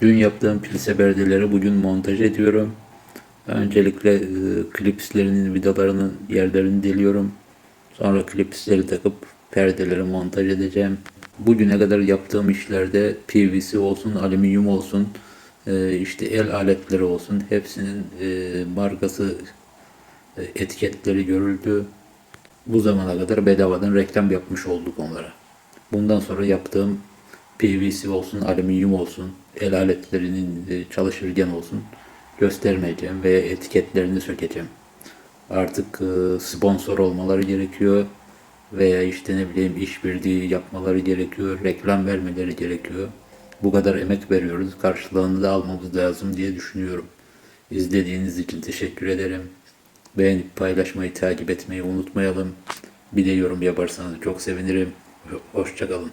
Dün yaptığım pilse perdeleri bugün montaj ediyorum. Öncelikle e, klipslerinin vidalarının yerlerini deliyorum. Sonra klipsleri takıp perdeleri montaj edeceğim. Bugüne kadar yaptığım işlerde PVC olsun, alüminyum olsun, e, işte el aletleri olsun hepsinin e, markası e, etiketleri görüldü. Bu zamana kadar bedavadan reklam yapmış olduk onlara. Bundan sonra yaptığım PVC olsun, alüminyum olsun, el aletlerinin e, çalışırken olsun göstermeyeceğim ve etiketlerini sökeceğim. Artık e, sponsor olmaları gerekiyor veya işte ne bileyim işbirliği yapmaları gerekiyor, reklam vermeleri gerekiyor. Bu kadar emek veriyoruz, karşılığını da almamız lazım diye düşünüyorum. İzlediğiniz için teşekkür ederim. Beğenip paylaşmayı, takip etmeyi unutmayalım. Bir de yorum yaparsanız çok sevinirim. Hoşçakalın.